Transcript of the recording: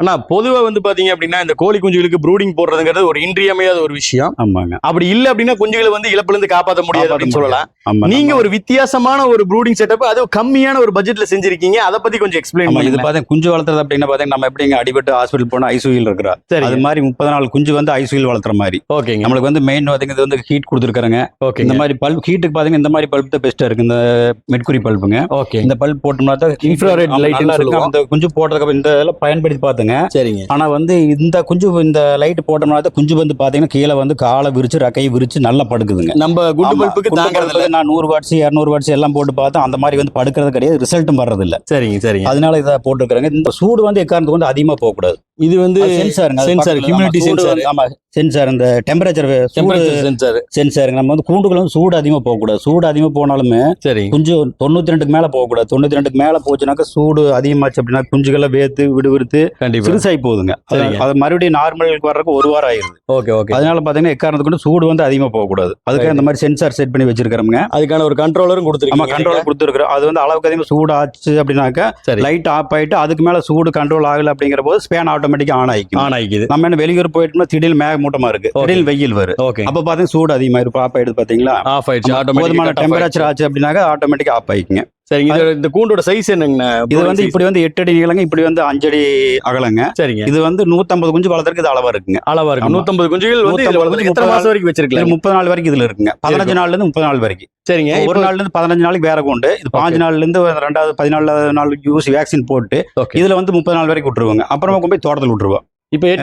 ஆனா பொதுவா வந்து பாத்தீங்க அப்படின்னா இந்த கோழி குஞ்சுகளுக்கு ப்ரூடிங் போடுறதுங்கிறது ஒரு இன்றியமையாத ஒரு விஷயம். ஆமாங்க. அப்படி இல்ல அப்படின்னா குஞ்சுகளை வந்து இழப்புல இருந்து காப்பாற்ற முடியாது அப்படின்னு சொல்லலாம். நீங்க ஒரு வித்தியாசமான ஒரு ப்ரூடிங் செட்டப் அது கம்மியான ஒரு பட்ஜெட்ல செஞ்சிருக்கீங்க. அதை பத்தி கொஞ்சம் எக்ஸ்பிளைன் ஆமா இது பார்த்தா குஞ்சு வளர்த்துறது அப்படின்னா பார்த்தீங்கன்னா நம்ம எப்படிங்க அடிபட்டு ஹாஸ்பிட்டல் போனா ஐசியூல இருக்கிறா? சரி அது மாதிரி முப்பது நாள் குஞ்சு வந்து ஐசியூல வளர்த்துற மாதிரி. ஓகேங்க. நம்மளுக்கு வந்து மெயின் பார்த்தீங்கன்னா இது வந்து ஹீட் கொடுத்துருக்காங்க ஓகே இந்த மாதிரி பல்ப் ஹீட்டுக்கு பார்த்தீங்கன்னா இந்த மாதிரி பல்ப் தான் பெஸ்ட்டாக இருக்கு. இந்த மெட்குரி பல்புங்க ஓகே. இந்த பல்ப் போட்டோம்னா தான் இருக்கு. சொல்லுவோம். அந்த குஞ்சு போட்டதுக்கு இந்த இதெல்லாம் பயன்படுத்தி பார்த்துங்க சரிங்க. ஆனா வந்து இந்த குஞ்சு இந்த லைட் போட்டோம்னா குஞ்சு வந்து பாத்தீங்கன்னா கீழே வந்து காலை விரிச்சு ரெக்கையை விரிச்சு நல்லா படுக்குதுங்க. நம்ம குண்டு பல்புக்கு தாங்கறது நான் நூறு வாட்ஸ் இரநூறு வாட்ஸ் எல்லாம் போட்டு பார்த்தா அந்த மாதிரி வந்து படுக்கிறது கிடையாது. ரிசல்ட்டும் வர்றது இல்ல சரிங்க சரிங்க. அதனால இதை போட்டுருக்காங்க இந்த சூடு வந்து எக்காரணத்துக்கு வந்து அதிகமா போகக்கூடாது. இது வந்து சென்சாருங்க sensor, humidity sensor. ஆமா சென்சார் இந்த டெம்பரேச்சர் டெம்பரேச்சர் சென்சார் சென்சாருங்க நம்ம வந்து கூண்டுக்குள்ள வந்து சூடு அதிகமா போகக்கூடாது. சூடு அதிகமா போனாலுமே சரிங்க குஞ்சு தொண்ணூத்தி ரெண்டுக்கு மேல போகக்கூடாது. தொண்ணூத்தி ரெண்டுக்கு மேல போச்சுனாக்கா சூடு அதிகமாச்சு அப்படின்னா குஞ்சுகளை வேத்து கண்டிப்பா. சிறுசாகி போகுதுங்க. அது- மறுபடியும் நார்மலுக்கு வர்றதுக்கு ஒரு வாரம் ஆயிருது. Okay okay. அதனால பாத்தீங்கன்னா எக்காரணத்துக்கு கூட சூடு வந்து அதிகமா போகக்கூடாது. அதுக்கு இந்த மாதிரி சென்சார் செட் பண்ணி வச்சிருக்கிறோங்க அதுக்கான ஒரு கண்ட்ரோலரும் நம்ம கொடுத்துருக்கீங்க கண்ட்ரோல் கொடுத்துருக்கிறோம். அது வந்து அளவுக்கு அதிகமாக சூடு ஆச்சு அப்படின்னாக்கா சரி. லைட் ஆஃப் ஆயிட்டு அதுக்கு மேல சூடு கண்ட்ரோல் ஆகல அப்படிங்கிற போது ஸ்பேன் ஆட்டோமேட்டிக்கா ஆன் ஆயிக்கும் ஆன் ஆயிக்குது. நம்ம என்ன வெளியூர் போயிட்டோம்னா திடீர்னு மேகமூட்டமா இருக்கு. Okay. திடீர்னு வெயில் வரும் ஓகே அப்ப பாத்தீங்கன்னா சூடு அதிகமா இருக்கும் ஆஃப் ஆயிடுது பாத்தீங்களா? ஆஃப் ஆயிடுச்சு. போதுமான டெம்பரேச்சர் ஆச்சு அப்படின்னாக்கா ஆட்டோமேட்டிக்கா ஆஃப் ஆயிக்குங்க. சரிங்க. இது இந்த கூண்டோட சைஸ் என்னங்கண்ணா? இது வந்து இப்படி வந்து எட்டு அடி நீளங்க இப்படி வந்து அஞ்சடி அகலங்க. சரிங்க. இது வந்து நூத்தம்பது குஞ்சு வளர்த்துறதுக்கு இது அளவா இருக்குங்க. அளவா இருக்கு. நூத்தம்பது குஞ்சுகள் வந்து இதுல 150 வளர்ந்து எத்தனை மாசம் வரைக்கும் வச்சிருக்கலாம் முப்பது நாள் வரைக்கும் இதுல இருக்குங்க. பதினஞ்சு நாள்ல இருந்து முப்பது நாள் வரைக்கும். சரிங்க. ஒரு நாள்ல இருந்து பதினஞ்சு நாளைக்கு வேற கொண்டு. இது பாஞ்சு நாள்ல இருந்து ரெண்டாவது பதினாலு நாள் யூஸ் வேக்சின் போட்டு. இதுல வந்து முப்பது நாள் வரைக்கும் விட்டுருவாங்க. அப்புறமா கொண்டு போய் தோட்டத்தில் விட்டுருவோம். இப்போ